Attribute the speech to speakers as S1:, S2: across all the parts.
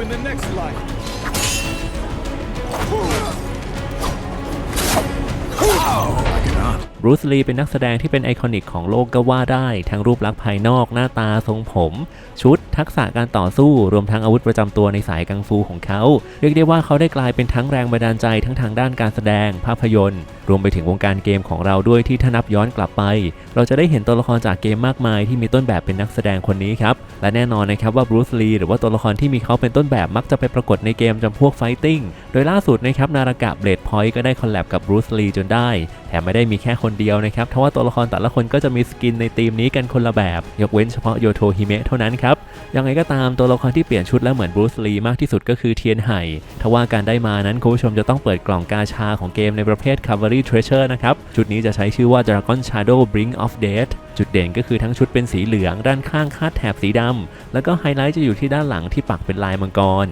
S1: in the next life.
S2: บ รูซลีเป็นนักแสดงที่เป็นไอคอนิกของโลกก็ว่าได้ ทั้งรูปลักษณ์ภายนอกหน้าตาทรงผม ชุด ทักษะการต่อสู้รวมทั้งอาวุธประจำตัวในสายกังฟูของเขา เรียกได้ว่าเขาได้กลายเป็นทั้งแรงบันดาลใจทั้งทางด้านการแสดง ภาพยนตร์ รวมไปถึงวงการเกมของเราด้วยที่ถ้านับย้อนกลับไป เราจะได้เห็นตัวละครจากเกมมากมายที่มีต้นแบบเป็นนักแสดงคนนี้ครับและแน่นอนนะครับว่าบรูซลีหรือว่าตัวละครที่มีเขาเป็นต้นแบบมักจะไปปรากฏในเกมจำพวกไฟติ้งโดยล่าสุดนะครับนารากะเบลดพอยต์ก็ได้คอลแลบกับบรูซลีจนได้แถมไม่ได้มีแค่คนเดียวนะครับทว่าตัวละครแต่ละคนก็จะมีสกินในทีมนี้กันคนละแบบ ยกเว้นเฉพาะโยโทฮิเมะเท่านั้นครับ ยังไงก็ตามตัวละครที่เปลี่ยนชุดแล้วเหมือนบรูซลีมากที่สุดก็คือเทียนไห่ทว่าการได้มานั้นคุณผู้ชมจะต้องเปิดกล่องกาชาของเกมในประเภท Cavalry Treasure นะครับ ชุดนี้จะใช้ชื่อว่า Dragon Shadow Brink of Death จุดเด่นก็คือทั้งชุดเป็นสีเหลือง ด้านข้างคาดแถบสีดำแล้วก็ไฮไลท์จะอยู่ที่ด้านหลังที่ปักเป็นลายมังกร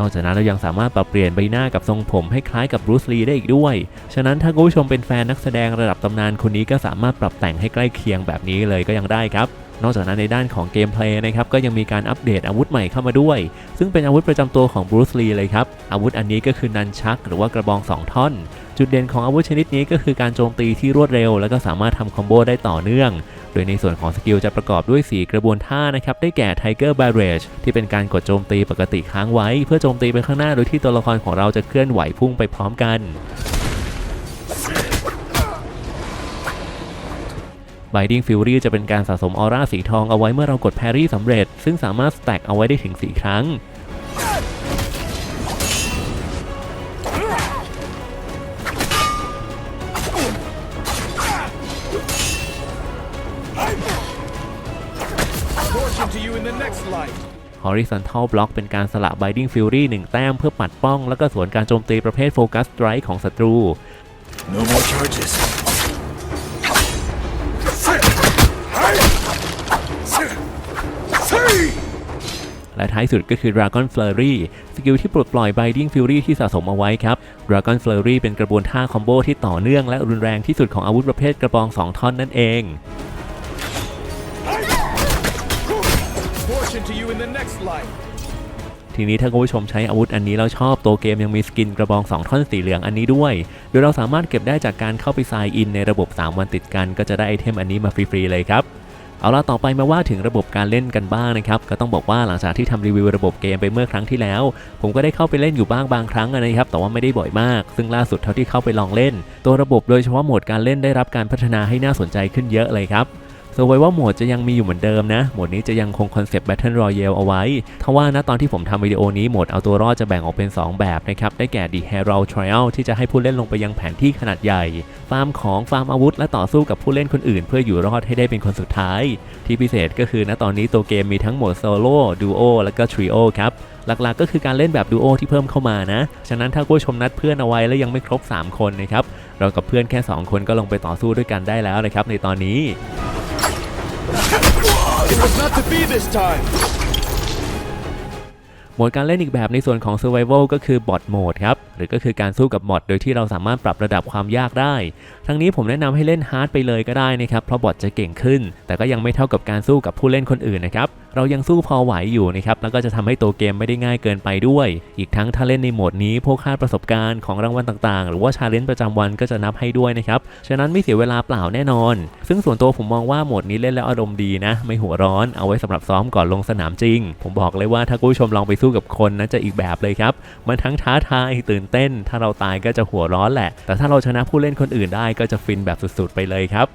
S2: นอกจากนั้นเรายังสามารถปรับเปลี่ยนใบหน้ากับทรงผมให้คล้ายกับบรูซลีได้อีกด้วย ฉะนั้นถ้าคุณผู้ชมเป็นแฟนนักแสดงระดับตำนานคนนี้ก็สามารถปรับแต่งให้ใกล้เคียงแบบนี้เลยก็ยังได้ครับ นอกจากนั้นในด้านของเกมเพลย์นะครับก็ยังมีการอัปเดตอาวุธใหม่เข้ามาด้วย ซึ่งเป็นอาวุธประจำตัวของบรูซลีเลยครับ อาวุธอันนี้ก็คือนันชักหรือว่ากระบอง 2 ท่อน จุดเด่นของอาวุธชนิดนี้ก็คือการโจมตีที่รวดเร็ว แล้วก็สามารถทำคอมโบได้ต่อเนื่อง โดยในส่วนของสกิลจะประกอบด้วย 4 กระบวนท่านะครับได้แก่ Tiger Barrage ที่เป็นการกดโจมตีปกติค้างไว้ เพื่อโจมตีไปข้างหน้าโดยที่ตัวละครของเราจะเคลื่อนไหวพุ่งไปพร้อมกัน Binding Fury จะเป็นการสะสมออร่าสีทองเอาไว้เมื่อเรากดแพรี่สำเร็จ ซึ่งสามารถสแต็กเอาไว้ได้ถึง 4 ครั้ง Horizontal Block เป็นการสละ Binding Fury 1 แต้มเพื่อปัดป้อง แล้วก็สวนการโจมตีประเภท Focus Strike ของศัตรู
S1: No more charges.
S2: และท้ายสุดก็คือ Dragon Flurry สกิลที่ปลดปล่อย Binding Fury ที่สะสมเอาไว้ครับ Dragon Flurry เป็นกระบวนท่าคอมโบที่ต่อเนื่องและรุนแรงที่สุดของอาวุธประเภทกระบอง 2 ท่อนนั่นเอง
S1: Fortune to you in the next life.
S2: ทีนี้ถ้าคุณผู้ชมใช้อาวุธอันนี้แล้วชอบตัวเกมยังมีสกินกระบอง 2 ท่อนสีเหลืองอันนี้ด้วย โดยเราสามารถเก็บได้จากการเข้าไปซายอินในระบบ 3 วันติดกันก็จะได้ไอเทมอันนี้มาฟรี ๆ เลยครับ เอาล่ะต่อไปมาว่าถึงระบบการเล่นกันบ้างนะครับ ก็ต้องบอกว่าหลังจากที่ทำรีวิวระบบเกมไปเมื่อครั้งที่แล้ว ผมก็ได้เข้าไปเล่นอยู่บ้างบางครั้งนะครับ แต่ว่าไม่ได้บ่อยมาก ซึ่งล่าสุดเท่าที่เข้าไปลองเล่น ตัวระบบโดยเฉพาะโหมดการเล่นได้รับการพัฒนาให้น่าสนใจขึ้นเยอะเลยครับ Survival Mode จะยังมีอยู่เหมือนเดิมนะ โหมดนี้จะยังคงคอนเซปต์ Battle Royale เอาไว้ทว่านะตอนที่ผมทำวิดีโอนี้โหมดเอาตัวรอดจะแบ่งออกเป็น 2 แบบนะครับ ได้แก่ The Herald Trial ที่จะให้ผู้เล่นลงไปยังแผนที่ขนาดใหญ่ ฟาร์มของฟาร์มอาวุธ และต่อสู้กับผู้เล่นคนอื่น เพื่ออยู่รอดให้ได้เป็นคนสุดท้าย ที่พิเศษก็คือณตอนนี้ตัวเกมมีทั้งโหมดโซโล่ดูโอและก็ทริโอครับหลักๆ ก็คือการเล่นแบบดูโอที่เพิ่มเข้ามานะ ฉะนั้นถ้าผู้ชมนัดเพื่อนเอาไว้แล้วยังไม่ครบ 3 คนนะครับ เรากับเพื่อนแค่ 2 คนก็ลงไปต่อสู้ด้วยกันได้แล้วนะครับในตอนนี้
S1: It was not to be this time.
S2: โหมดการเล่นอีกแบบในส่วนของ Survival ก็คือบอทโหมดครับ หรือก็คือการสู้กับบอทโดยที่เราสามารถปรับระดับความยากได้ ทั้งนี้ผมแนะนำให้เล่นฮาร์ดไปเลยก็ได้นะครับ เพราะบอทจะเก่งขึ้น แต่ก็ยังไม่เท่ากับการสู้กับผู้เล่นคนอื่นนะครับเรายังสู้พอไหวอยู่นะครับแล้วก็จะทำให้ตัวเกมไม่ได้ง่ายเกินไปด้วย อีกทั้งถ้าเล่นในโหมดนี้พวกค่าประสบการณ์ของรางวัลต่างๆ หรือว่าชาเลนจ์ประจำวันก็จะนับให้ด้วยนะครับฉะนั้นไม่เสียเวลาเปล่าแน่นอน ซึ่งส่วนตัวผมมองว่าโหมดนี้เล่นแล้วอารมณ์ดีนะ ไม่หัวร้อนเอาไว้สำหรับซ้อมก่อนลงสนามจริง ผมบอกเลยว่าถ้าคุณผู้ชมลองไปสู้กับคนนะจะอีกแบบเลยครับมันทั้งท้าทายตื่นเต้น ถ้าเราตายก็จะหัวร้อนแหละ แต่ถ้าเราชนะผู้เล่นคนอื่นได้ก็จะฟินแบบสุดๆไปเลยครับ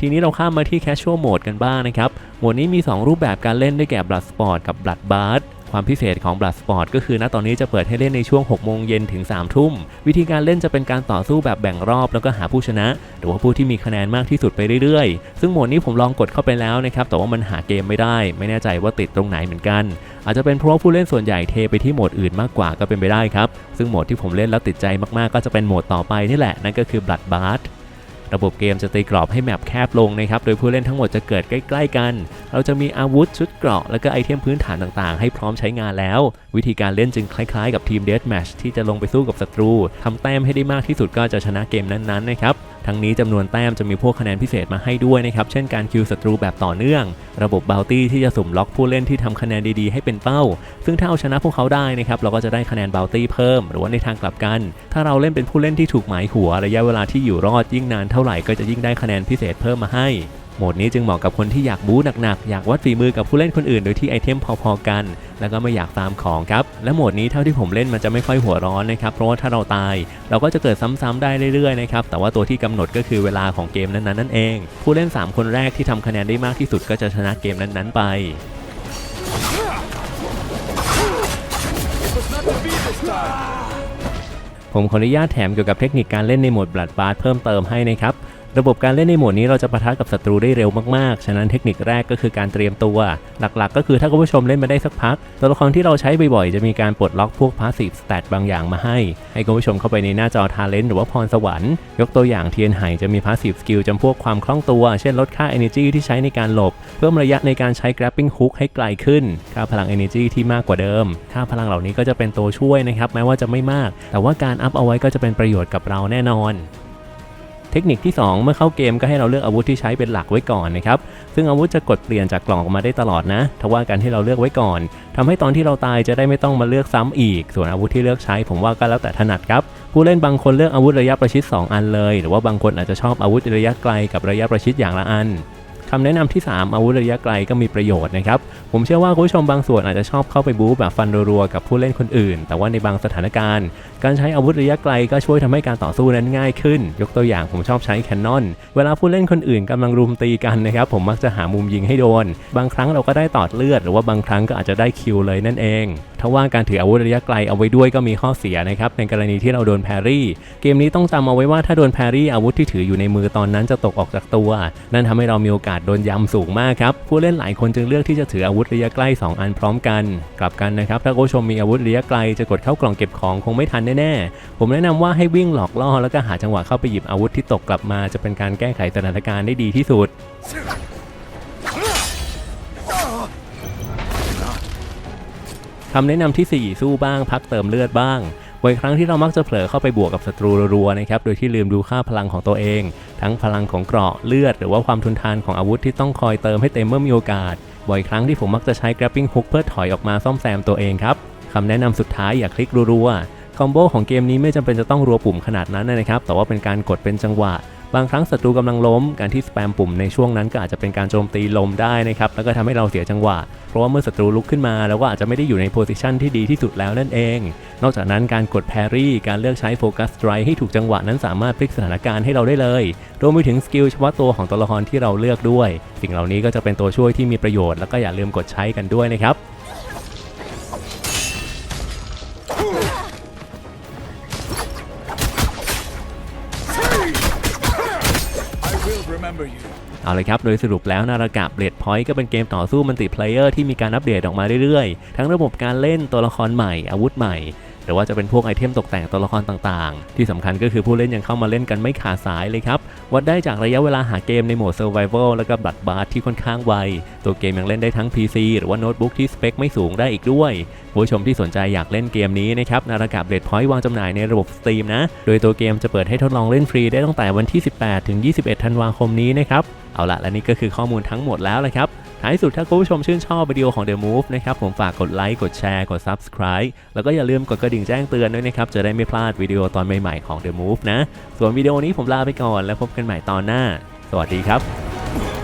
S2: ทีนี้เราข้ามมาที่ Casual Mode กันบ้างนะครับ โหมดนี้มี 2 รูปแบบการเล่นได้แก่ Blood Sport กับ Blood Bath ความพิเศษของ Blood Sport ก็คือณตอนนี้จะเปิดให้เล่นในช่วง 6 โมงเย็นถึง 3 ทุ่ม วิธีการเล่นจะเป็นการต่อสู้แบบแบ่งรอบแล้วก็หาผู้ชนะ หรือว่าผู้ที่มีคะแนนมากที่สุดไปเรื่อยๆ ซึ่งโหมดนี้ผมลองกดเข้าไปแล้วนะครับ แต่ว่ามันหาเกมไม่ได้ ไม่แน่ใจว่าติดตรงไหนเหมือนกัน อาจจะเป็นเพราะผู้เล่นส่วนใหญ่เทไปที่โหมดอื่นมากกว่าก็เป็นไปได้ครับ ซึ่งโหมดที่ผมเล่นแล้วติดใจมากๆ ก็จะเป็นโหมดต่อไปนี่แหละ นั่นก็คือ Blood Bath ระบบเกมจะตีกรอบให้แมปแคบลงนะครับ โดยผู้เล่นทั้งหมดจะเกิดใกล้ๆกัน เราจะมีอาวุธชุดเกราะและก็ไอเทมพื้นฐานต่างๆ ให้พร้อมใช้งานแล้ว วิธีการเล่นจึงคล้ายๆ กับทีมเดสแมชที่จะลงไปสู้กับศัตรูทำแต้มให้ได้มากที่สุดก็จะชนะเกมนั้นๆนะครับ ทั้งนี้จำนวนแต้มจะมีพวกคะแนนพิเศษมาให้ด้วยนะครับ เช่นการคิวศัตรูแบบต่อเนื่อง ระบบบาวตี้ที่จะสุ่มล็อกผู้เล่นที่ทำคะแนนดีๆให้เป็นเป้า ซึ่งถ้าเอาชนะพวกเขาได้นะครับ เราก็จะได้คะแนนบาวตี้เพิ่ม หรือว่าในทางกลับกัน ถ้าเราเล่นเป็นผู้เล่นที่ถูกหมายหัวระยะเวลาที่อยู่รอดยิ่งนานเท่าไหร่ก็จะยิ่งได้คะแนนพิเศษเพิ่มมาให้ หมดนี้จึงเหมาะกับคนที่อยากบู๊หนักๆ อยากวัดฝีมือกับผู้เล่นคนอื่นโดยที่ไอเทมพอๆกัน แล้วก็ไม่อยากตามของครับ และโหมดนี้เท่าที่ผมเล่นมันจะไม่ค่อยหัวร้อนนะครับ เพราะว่าถ้าเราตาย เราก็จะเกิดซ้ำๆได้เรื่อยๆนะครับแต่ว่าตัวที่กำหนดก็คือเวลาของเกมนั้นๆนั่นเอง ผู้เล่น 3 คนแรกที่ทำคะแนนได้มากที่สุดก็จะชนะเกมนั้นๆไป ผมขออนุญาตแถมเกี่ยวกับเทคนิคการเล่นในโหมด Blood Bath เพิ่มเติมให้นะครับ ระบบการเล่นในโหมดนี้เราจะปะทะกับศัตรูได้เร็วมากๆ ฉะนั้นเทคนิคแรกก็คือการเตรียมตัว หลักๆ ก็คือถ้าคุณผู้ชมเล่นมาได้สักพัก ตัวละครที่เราใช้บ่อยๆ จะมีการปลดล็อกพวก Passive Stat บางอย่างมาให้ ให้คุณผู้ชมเข้าไปในหน้าจอ Talent หรือว่าพรสวรรค์ ยกตัวอย่างเทียนไห่จะมี Passive Skill จำพวกความคล่องตัว เช่นลดค่า Energy ที่ใช้ในการหลบ เพิ่มระยะในการใช้ Grappling Hook ให้ไกลขึ้น ค่าพลัง Energy ที่มากกว่าเดิม ค่าพลังเหล่านี้ก็จะเป็นตัวช่วยนะครับแม้ว่าจะไม่มาก แต่ว่าการอัพเอาไว้ก็จะเป็นประโยชน์กับเราแน่นอน เทคนิคที่ 2 เมื่อเข้าเกมก็ให้เราเลือกอาวุธที่ใช้เป็นหลักไว้ก่อนนะครับ ซึ่งอาวุธจะกดเปลี่ยนจากกล่องออกมาได้ตลอดนะทว่าการที่เราเลือกไว้ก่อนทำให้ตอนที่เราตายจะได้ไม่ต้องมาเลือกซ้ำอีก ส่วนอาวุธที่เลือกใช้ผมว่าก็แล้วแต่ถนัดครับผู้เล่นบางคนเลือกอาวุธระยะประชิด 2 อันเลย หรือว่าบางคนอาจจะชอบอาวุธระยะไกลกับระยะประชิดอย่างละอัน คำแนะนำที่ 3 อาวุธระยะไกลก็มีประโยชน์นะครับ ผมเชื่อว่าคุณผู้ชมบางส่วนอาจจะชอบเข้าไปบู๊แบบฟันรัวๆกับผู้เล่นคนอื่น แต่ว่าในบางสถานการณ์ การใช้อาวุธระยะไกลก็ช่วยทำให้การต่อสู้นั้นง่ายขึ้น ยกตัวอย่างผมชอบใช้แคนนอน เวลาผู้เล่นคนอื่นกำลังรุมตีกันนะครับ ผมมักจะหามุมยิงให้โดน บางครั้งเราก็ได้ตอดเลือด หรือว่าบางครั้งก็อาจจะได้คิวเลยนั่นเอง ทว่าการถืออาวุธระยะไกลเอาไว้ด้วยก็มีข้อเสียนะครับในกรณีที่เราโดนแพรี่ เกมนี้ต้องจำเอาไว้ว่าถ้าโดนแพรี่อาวุธที่ถืออยู่ในมือตอนนั้นจะตกออกจากตัว นั่นทำให้เรามีโอกาสโดนยำสูงมากครับผู้เล่นหลายคนจึงเลือกที่จะถืออาวุธระยะใกล้ 2 อันพร้อมกัน กลับกันนะครับถ้าผู้ชมมีอาวุธระยะไกลจะกดเข้ากล่องเก็บของคงไม่ทันแน่ๆผมแนะนำว่าให้วิ่งหลอกล่อแล้วก็หาจังหวะเข้าไปหยิบอาวุธที่ตกกลับมาจะเป็นการแก้ไขสถานการณ์ได้ดีที่สุด คำแนะนำที่ 4 สู้บ้าง พักเติมเลือดบ้างบ่อยครั้งที่เรามักจะเผลอเข้าไปบวกกับศัตรูรัวๆนะครับ โดยที่ลืมดูค่าพลังของตัวเอง ทั้งพลังของเกราะเลือด หรือว่าความทนทานของอาวุธที่ต้องคอยเติมให้เต็มเมื่อมีโอกาส บ่อยครั้งที่ผมมักจะใช้ grappling hook เพื่อถอยออกมาซ่อมแซมตัวเองครับคำแนะนำสุดท้ายอย่าคลิกรัวๆคอมโบของเกมนี้ไม่จำเป็นจะต้องรัวปุ่มขนาดนั้นนะครับ แต่ว่าเป็นการกดเป็นจังหวะ บางครั้งศัตรูกำลังล้ม การที่สแปมปุ่มในช่วงนั้นก็อาจจะเป็นการโจมตีลมได้นะครับ แล้วก็ทำให้เราเสียจังหวะ เพราะว่าเมื่อศัตรูลุกขึ้นมาแล้วก็อาจจะไม่ได้อยู่ในโพสิชันที่ดีที่สุดแล้วนั่นเอง นอกจากนั้นการกดแพรี่ การเลือกใช้โฟกัสสไตรให้ถูกจังหวะนั้นสามารถพลิกสถานการณ์ให้เราได้เลย รวมไปถึงสกิลเฉพาะตัวของตัวละครที่เราเลือกด้วย สิ่งเหล่านี้ก็จะเป็นตัวช่วยที่มีประโยชน์ แล้วก็อย่าลืมกดใช้กันด้วยนะครับ เอาเลยครับ โดยสรุปแล้วนารากะเบลดพอยต์ก็เป็นเกมต่อสู้มัลติเพลเยอร์ที่มีการอัปเดตออกมาเรื่อยๆ ทั้งระบบการเล่นตัวละครใหม่อาวุธใหม่ หรือว่าจะเป็นพวกไอเทมตกแต่งตัวละครต่างๆ ที่สำคัญก็คือผู้เล่นยังเข้ามาเล่นกันไม่ขาดสายเลยครับ วัดได้จากระยะเวลาหาเกมในโหมด Survival แล้วก็บัตรบาร์ที่ค่อนข้างไว ตัวเกมยังเล่นได้ทั้ง PC หรือว่าโน้ตบุ๊กที่สเปคไม่สูงได้อีกด้วยผู้ชมที่สนใจอยากเล่นเกมนี้นะครับนารากะเบลดพอยต์วางจำหน่ายในระบบ Steam นะ โดยตัวเกมจะเปิดให้ทดลองเล่นฟรีได้ตั้งแต่วันที่ 18 ถึง 21 ธันวาคมนี้นะครับ เอาละและนี่ก็คือข้อมูลทั้งหมดแล้วเลยครับ ท้ายสุดถ้าคุณผู้ชมชื่นชอบวิดีโอของ The Move นะครับผมฝากกดไลค์กดแชร์กด Subscribe แล้วก็อย่าลืมกดกระดิ่งแจ้งเตือนด้วยนะครับจะได้ไม่พลาดวิดีโอตอนใหม่ๆของ The Move นะ ส่วนวิดีโอนี้ผมลาไปก่อนแล้วพบกันใหม่ตอนหน้า สวัสดีครับ